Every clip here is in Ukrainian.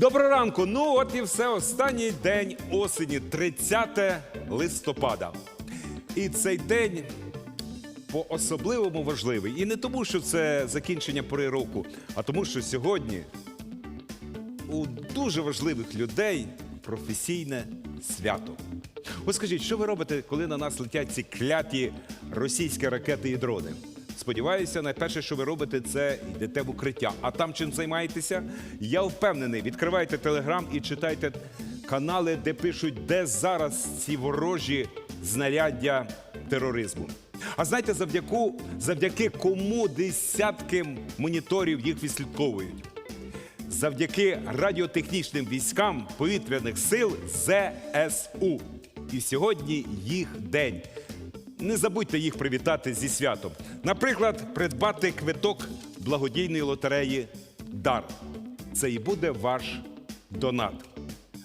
Доброго ранку. Ну, от і все. Останній день осені, 30 листопада. І цей день по-особливому важливий. І не тому, що це закінчення пори року, а тому, що сьогодні у дуже важливих людей професійне свято. Ось скажіть, що ви робите, коли на нас летять ці кляті російські ракети і дрони? Сподіваюся, найперше, що ви робите, це йдете в укриття. А там чим займаєтеся? Я впевнений, відкривайте телеграм і читайте канали, де пишуть, де зараз ці ворожі знаряддя тероризму. А знаєте, завдяки, завдяки кому десятки моніторів їх відслідковують? завдяки радіотехнічним військам повітряних сил ЗСУ. І сьогодні їх день. Не забудьте їх привітати зі святом. Наприклад, придбати квиток благодійної лотереї Дар. Це і буде ваш донат.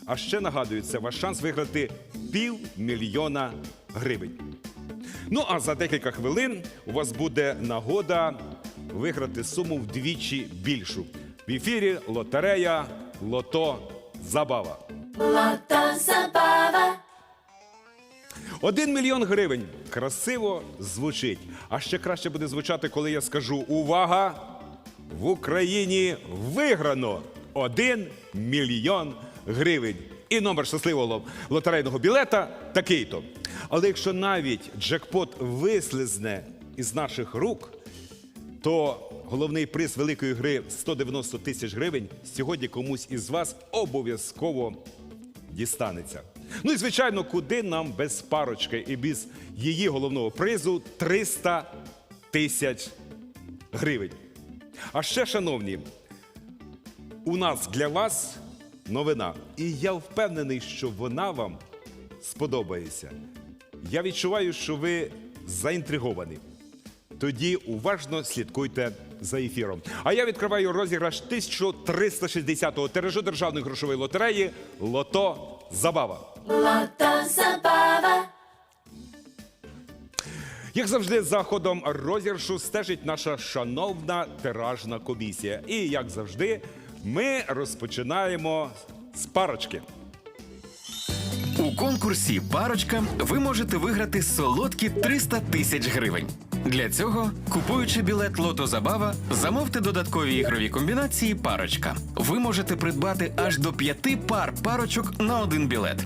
А ще нагадую, це ваш шанс виграти півмільйона гривень. Ну а за декілька хвилин у вас буде нагода виграти суму вдвічі більшу. В ефірі лотерея Лото Забава. Lota Zabava. Один мільйон гривень. Красиво звучить. А ще краще буде звучати, коли я скажу увага! В Україні виграно один мільйон гривень. І номер щасливого лотерейного білета такий-то. Але якщо навіть джекпот вислизне із наших рук, то головний приз великої гри 190 тисяч гривень сьогодні комусь із вас обов'язково дістанеться. Ну і звичайно, куди нам без парочки і без її головного призу 300 тисяч гривень. А ще, шановні, у нас для вас новина. І я впевнений, що вона вам сподобається. Я відчуваю, що ви заінтриговані. Тоді уважно слідкуйте за ефіром. А я відкриваю розіграш 1360-го тиражу державної грошової лотереї Лото Забава. Lota Zabava. Як завжди, за ходом розіграшу стежить наша шановна тиражна комісія. І як завжди, ми розпочинаємо з парочки. У конкурсі Парочка ви можете виграти солодкі 300 тисяч гривень. Для цього, купуючи білет Лото Забава, замовте додаткові ігрові комбінації Парочка. Ви можете придбати аж до п'яти пар парочок на один білет.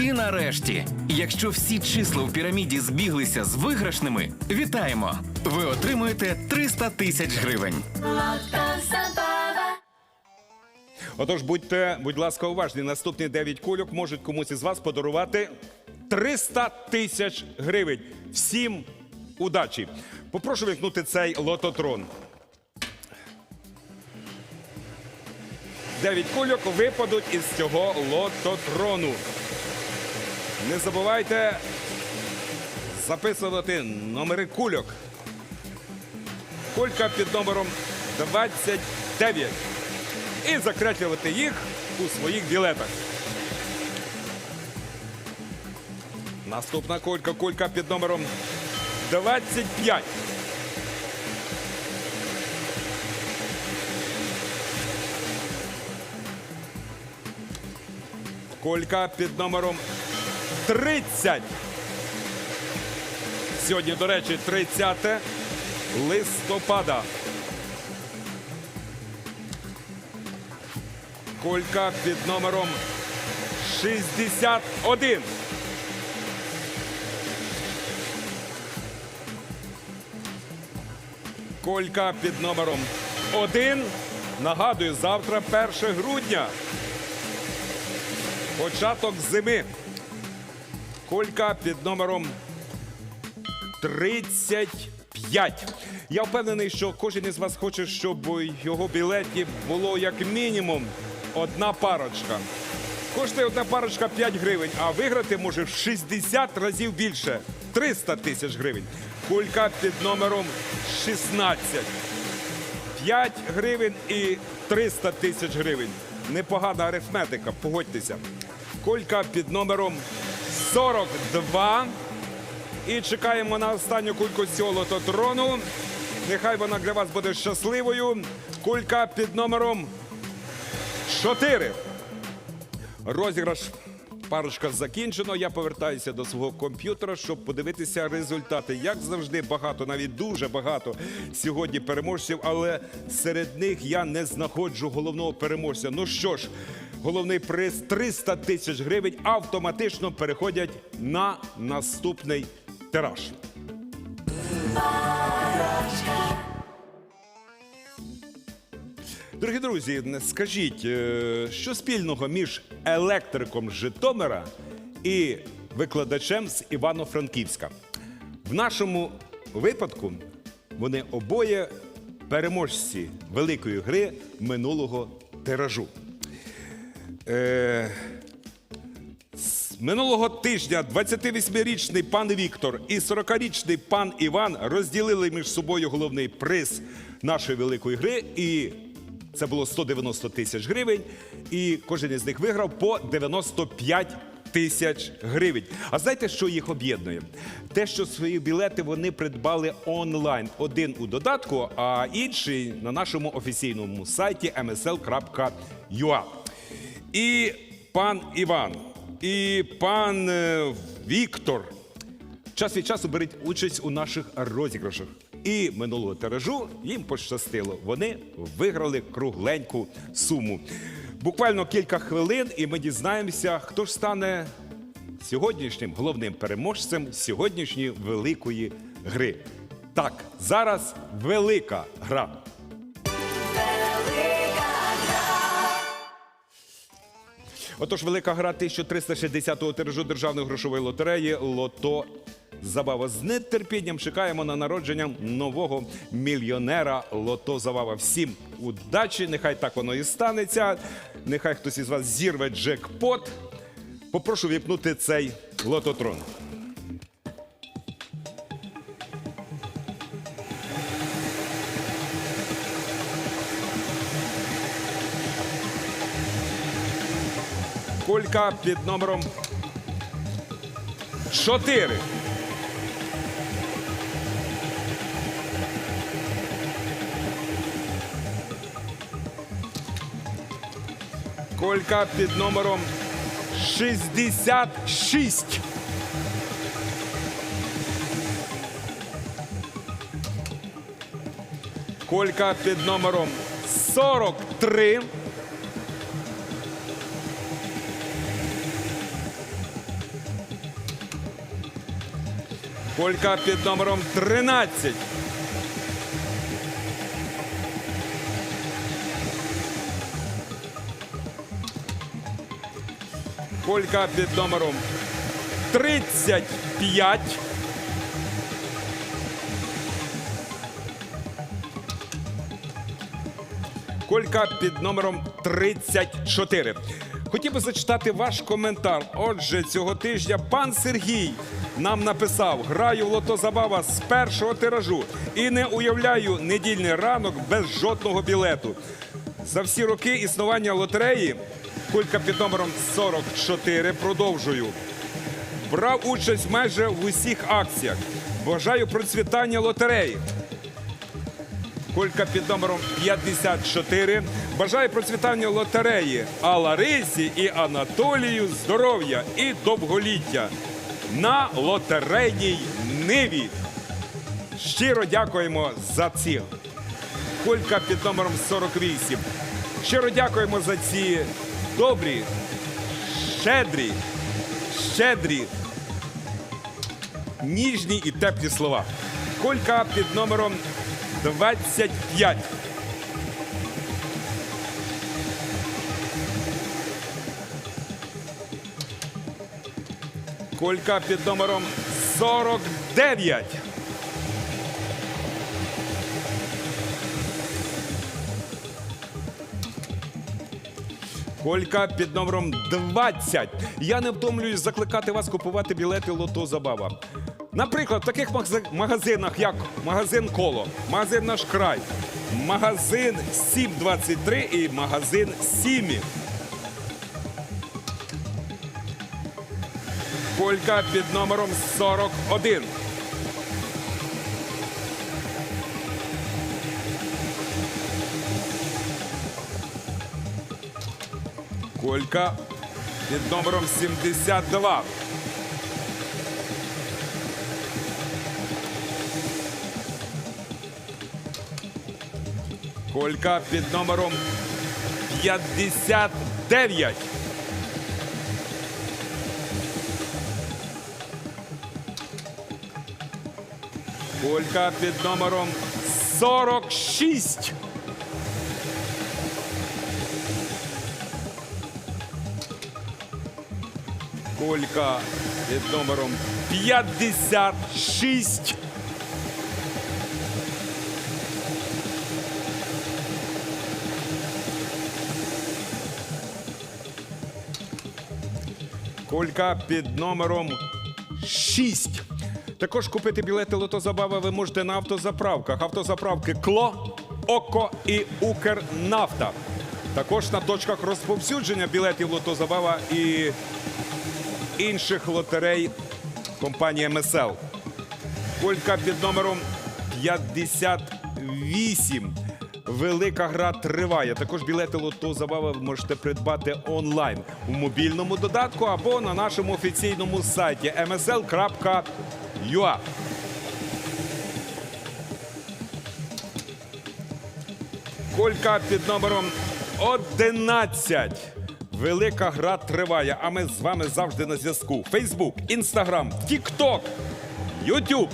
І нарешті, якщо всі числа в піраміді збіглися з виграшними, вітаємо! Ви отримуєте 300 тисяч гривень. Отож, будьте, будь ласка, уважні. Наступні 9 кульок можуть комусь із вас подарувати 300 тисяч гривень. Всім удачі! Попрошу вимкнути цей лототрон. 9 кульок випадуть із цього лототрону. Не забувайте записувати номери кульок. Кулька під номером 29 і закреслювати їх у своїх білетах. Наступна кулька, кулька під номером 25. Кулька під номером 30. Сьогодні, до речі, 30 листопада. Кулька під номером 61. Колька під номером 1. Нагадую, завтра 1 грудня. Початок зими. Колька під номером 35. Я впевнений, що кожен із вас хоче, щоб у його білеті було як мінімум одна парочка. Коштує одна парочка 5 гривень, а виграти може в 60 разів більше 300 тисяч гривень. Кулька під номером 16. 5 гривень і 300 тисяч гривень. Непогана арифметика, погодьтеся. Кулька під номером 42. І чекаємо на останню кульку з цього лототрону. Нехай вона для вас буде щасливою. Кулька під номером 4. Розіграш парочка закінчено. Я повертаюся до свого комп'ютера, щоб подивитися результати. Як завжди, багато, навіть дуже багато сьогодні переможців, але серед них я не знаходжу головного переможця. Ну що ж, головний приз 300 тисяч гривень автоматично переходять на наступний тираж. Дорогі друзі, скажіть, е, що спільного між електриком з Житомира і викладачем з Івано-Франківська? В нашому випадку вони обоє переможці великої гри минулого тиражу. Е, з Минулого тижня 28-річний пан Віктор і 40-річний пан Іван розділили між собою головний приз нашої великої гри. І це було 190 тисяч гривень. І кожен із них виграв по 95 тисяч гривень. А знаєте, що їх об'єднує? Те, що свої білети вони придбали онлайн. Один у додатку, а інший на нашому офіційному сайті msl.ua. І пан Іван, і пан е, Віктор час від часу беруть участь у наших розіграшах. І минулого тиражу їм пощастило. Вони виграли кругленьку суму. Буквально кілька хвилин, і ми дізнаємося, хто ж стане сьогоднішнім головним переможцем сьогоднішньої великої гри. Так, зараз велика гра. Отож, велика гра 1360-го тиражу державної грошової лотереї Лото Забава. З нетерпінням чекаємо на народження нового мільйонера Лото Забава. Всім удачі! Нехай так воно і станеться. Нехай хтось із вас зірве джекпот. Попрошу віпнути цей лототрон. Кулька під номером 4. Колька під номером 66. Колька під номером 43. Колька під номером 13. Колька під номером 35. Колька під номером 34. Хотів би зачитати ваш коментар. Отже, цього тижня пан Сергій нам написав: граю в лото забава з першого тиражу і не уявляю недільний ранок без жодного білету. За всі роки існування лотереї кулька під номером 44 продовжую. Брав участь майже в усіх акціях. Бажаю процвітання лотереї. Кулька під номером 54. Бажаю процвітання лотереї, а Ларисі і Анатолію здоров'я і довголіття на лотерейній ниві. Щиро дякуємо за ці. Кулька під номером 48. Щиро дякуємо за ці добрі, щедрі, щедрі, ніжні і теплі слова. Кулька під номером 25. Кулька під номером 49. Колька під номером 20. Я не втомлююсь закликати вас купувати білети Лото Забава. Наприклад, в таких магазинах, як магазин Коло, магазин Наш край, магазин 723 і магазин Сімі. Колька під номером 41. Колька під номером 72. Колька під номером 59. Колька під номером 46. Колька під номером 56. Колька під номером 6. Також купити білети Лотозабава ви можете на автозаправках. Автозаправки Кло, Око і Укрнафта. Також на точках розповсюдження білетів Лотозабава і інших лотерей компанії МСЛ. Колька під номером 58. Велика гра триває. Також білети лото забава ви можете придбати онлайн у мобільному додатку або на нашому офіційному сайті msl.ua. Колька під номером 11. Велика гра триває, а ми з вами завжди на зв'язку. Фейсбук, Інстаграм, Тікток, Ютуб.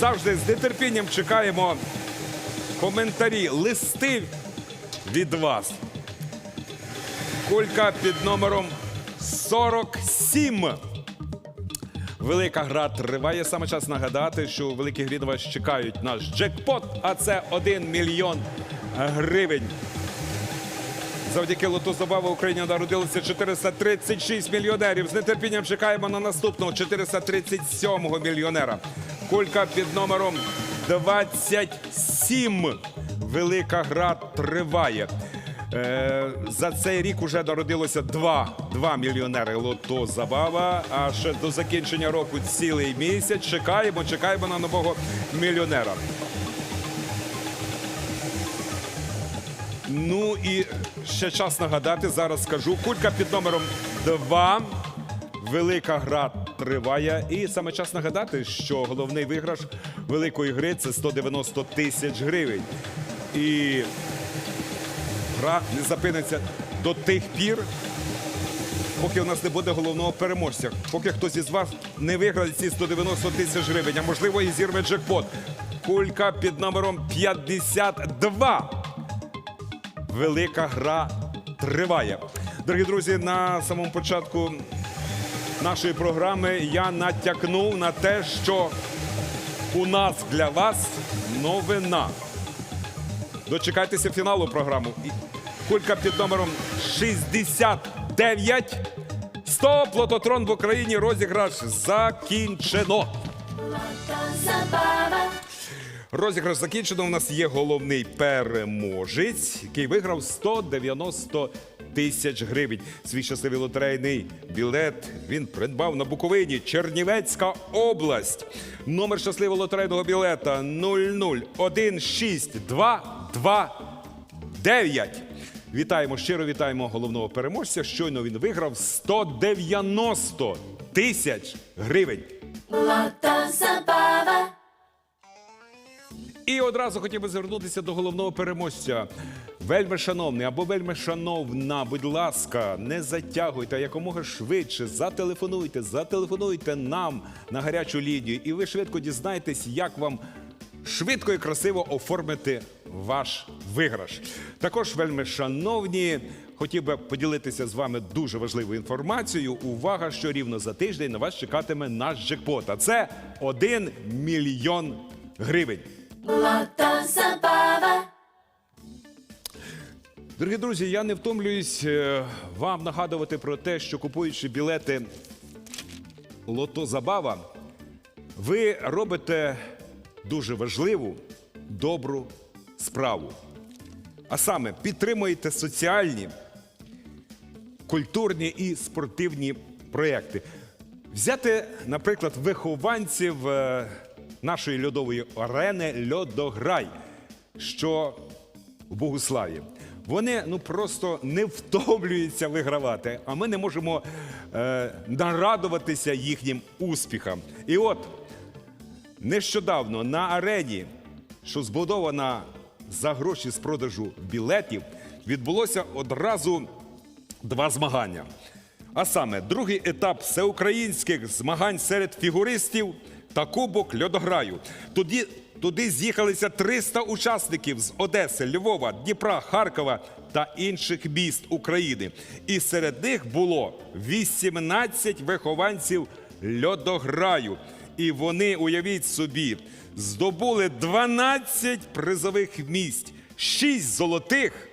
Завжди з нетерпінням чекаємо коментарі, листи від вас. Колька під номером 47. Велика гра триває. Саме час нагадати, що у великій грі на вас чекають наш джекпот, а це 1 мільйон гривень. Завдяки лото забава в Україні народилося 436 мільйонерів. З нетерпінням чекаємо на наступного 437-го мільйонера. Колька під номером 27. Велика гра триває. Е, за цей рік уже народилося два, два мільйонери лото забава. А ще до закінчення року цілий місяць. Чекаємо, чекаємо на нового мільйонера. Ну і ще час нагадати, зараз скажу. Кулька під номером 2. Велика гра триває. І саме час нагадати, що головний виграш великої гри це 190 тисяч гривень. І гра не зупиниться до тих пір, поки у нас не буде головного переможця. Поки хтось із вас не виграє ці 190 тисяч гривень, а можливо і зірве джекпот. Кулька під номером 52. Велика гра триває. Дорогі друзі, на самому початку нашої програми я натякнув на те, що у нас для вас новина. Дочекайтеся фіналу програми. Кулька під номером 69. Стоп! Лототрон в Україні розіграш закінчено. Розіграш закінчено. У нас є головний переможець, який виграв 190 тисяч гривень. Свій щасливий лотерейний білет він придбав на Буковині, Чернівецька область. Номер щасливого лотерейного білета 0016229. Вітаємо, щиро вітаємо головного переможця. Щойно він виграв 190 тисяч гривень. Лото Забава, І одразу хотів би звернутися до головного переможця. Вельми шановний або вельми шановна, будь ласка, не затягуйте а якомога швидше. Зателефонуйте, зателефонуйте нам на гарячу лінію, і ви швидко дізнаєтесь, як вам швидко і красиво оформити ваш виграш. Також, вельми шановні, хотів би поділитися з вами дуже важливою інформацією. Увага, що рівно за тиждень на вас чекатиме наш джекпот. А це 1 мільйон гривень. Лото Забава, Дорогі друзі, я не втомлююсь е, вам нагадувати про те, що купуючи білети Лото Забава, ви робите дуже важливу, добру справу. А саме підтримуєте соціальні, культурні і спортивні проєкти. Взяти, наприклад, вихованців е, нашої льодової арени Льодограй, що в Богуславі. Вони ну просто не втомлюються вигравати, а ми не можемо е, нарадуватися їхнім успіхам. І от нещодавно на арені, що збудована за гроші з продажу білетів, відбулося одразу два змагання. А саме, другий етап всеукраїнських змагань серед фігуристів та Кубок льодограю. Туди, туди з'їхалися 300 учасників з Одеси, Львова, Дніпра, Харкова та інших міст України. І серед них було 18 вихованців льодограю. І вони, уявіть собі, здобули 12 призових місць, 6 золотих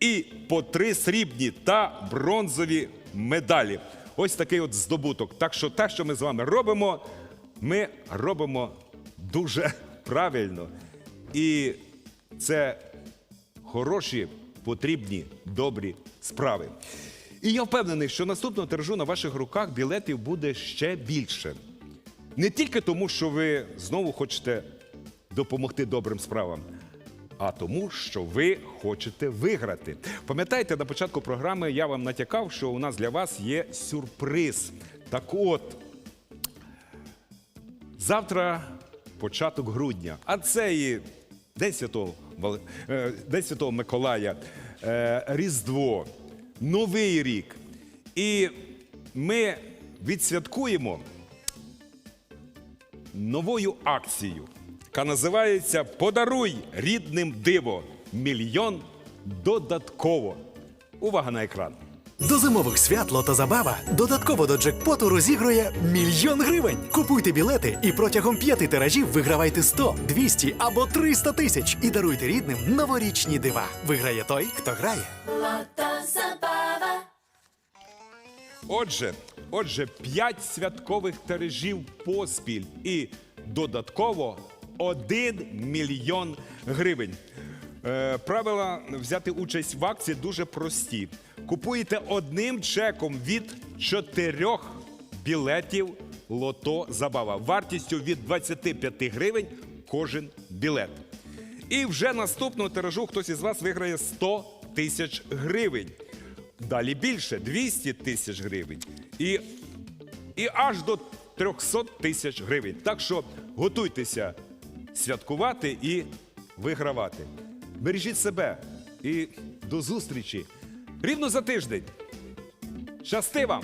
і по три срібні та бронзові медалі. Ось такий от здобуток. Так що те, що ми з вами робимо, ми робимо дуже правильно. І це хороші, потрібні, добрі справи. І я впевнений, що наступного тиражу на ваших руках білетів буде ще більше. Не тільки тому, що ви знову хочете допомогти добрим справам, а тому, що ви хочете виграти. Пам'ятаєте, на початку програми я вам натякав, що у нас для вас є сюрприз. Так от, завтра початок грудня, а це і День Святого, е, День Святого Миколая, е, Різдво, Новий рік. І ми відсвяткуємо новою акцією, яка називається Подаруй рідним диво. Мільйон додатково. Увага на екран. До зимових свят Лото Забава додатково до джекпоту розігрує мільйон гривень. Купуйте білети і протягом п'яти тиражів вигравайте 100, 200 або 300 тисяч і даруйте рідним новорічні дива. Виграє той, хто грає. Lota Zabava. Отже, отже, п'ять святкових тиражів поспіль і додатково 1 мільйон гривень. Е, правила взяти участь в акції дуже прості. Купуєте одним чеком від чотирьох білетів Лото Забава вартістю від 25 гривень кожен білет. І вже наступного тиражу хтось із вас виграє 100 тисяч гривень. Далі більше 200 тисяч гривень. І, і аж до 300 тисяч гривень. Так що готуйтеся святкувати і вигравати. Бережіть себе і до зустрічі рівно за тиждень. Щасти вам!